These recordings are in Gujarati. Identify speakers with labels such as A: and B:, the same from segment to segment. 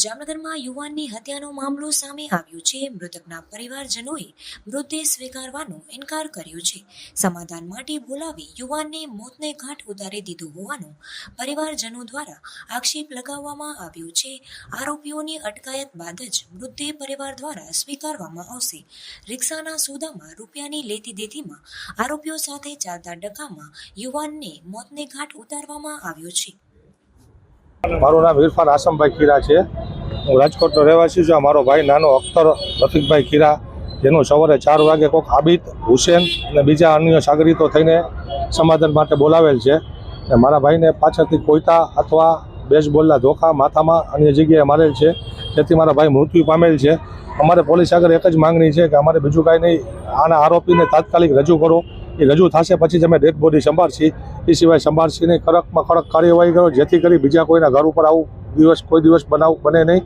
A: જામનગરમાં યુવાનની હત્યાનો મામલો સામે આવ્યો છે. મૃતકના પરિવારજનોએ મૃતદેહ સ્વીકારવાનો ઇનકાર કર્યો છે. સમાધાન માટે બોલાવી યુવાનને મોતને ઘાટ ઉતારી દીધો હોવાનો પરિવારજનો દ્વારા આક્ષેપ લગાવવામાં આવ્યો છે. આરોપીઓની અટકાયત બાદ જ મૃતદેહ પરિવાર દ્વારા સ્વીકારવામાં આવશે. રિક્ષાના સોદામાં રૂપિયાની લેતી દેતીમાં આરોપીઓ સાથે ચાલતા ડકામાં યુવાનને મોતને ઘાટ ઉતારવામાં આવ્યો છે.
B: મારું નામ ઇરફાન આસમભાઈ ખીરા છે. હું રાજકોટનો રહેવાસી છું. મારો ભાઈ નાનો અખ્તર, રફીકભાઈ ખીરા, જેનું સવારે ચાર વાગે કોઈક આબિદ, હુસેન અને બીજા અન્ય સાગરીતો થઈને સમાધાન માટે બોલાવેલ છે. અને મારા ભાઈને પાછળથી કોઈતા અથવા બેસબોલના ધોકા માથામાં અન્ય જગ્યાએ મારેલ છે. જેથી મારા ભાઈ મૃત્યુ પામેલ છે. અમારે પોલીસ આગળ એક જ માંગણી છે કે અમારે બીજું કાંઈ નહીં. આના આરોપીને તાત્કાલિક રજૂ કરો. એ રજૂ થશે પછી જ અમે ડેડ બોડી સંભાળશી. એ સિવાય સંભાળશી નહીં કડકમાં કડક કાર્યવાહી કરો, જેથી કરી બીજા કોઈના ઘર ઉપર આવું દિવસ કોઈ દિવસ બનાવ બને નહીં.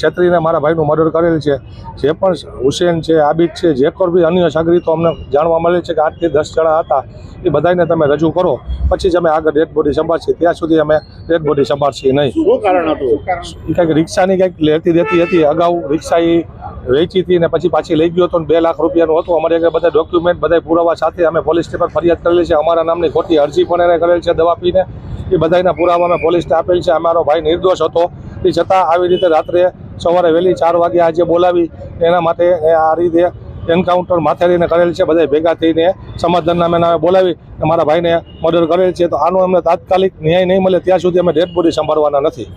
B: છેત્રીને મારા ભાઈનું મર્ડર કરેલ છે. જે પણ હુસેન છે આબિદ છે જે કોઈ બી અન્ય સાગરીતો અમને જાણવા મળે છે કે આઠથી દસ જણા હતા. એ બધાને તમે રજૂ કરો. પછી જ અમે આગળ ડેડ બોડી સંભાળશી. ત્યાં સુધી અમે ડેડ બોડી સંભાળશી નહીં.
C: શું કારણ હતું?
B: કંઈક રિક્ષાની કંઈક લેતી દેતી હતી. અગાઉ રિક્ષા એ વેચી હતી ને પછી પાછી લઈ ગયો હતો બે લાખ રૂપિયાનું હતું. અમારે આગળ બધા ડોક્યુમેન્ટ બધા પુરાવા સાથે અમે પોલીસ સ્ટેશન ફરિયાદ કરેલી છે. અમારા નામની ખોટી અરજી પણ એને કરેલ છે દવા પીને. એ બધાના પુરાવા અમે પોલીસને આપેલ છે. અમારો ભાઈ નિર્દોષ હતો. એ છતાં આવી રીતે રાત્રે સવારે વહેલી ચાર વાગે આજે બોલાવી, એના માટે આ રીતે એન્કાઉન્ટર માથેરીને કરેલ છે. બધા ભેગા થઈને સમાધાનનામે નામે બોલાવી મારા ભાઈને મર્ડર કરેલ છે. તો આનો અમને તાત્કાલિક ન્યાય નહીં મળે. ત્યાં સુધી અમે ડેડ બોડી સંભાળવાના નથી.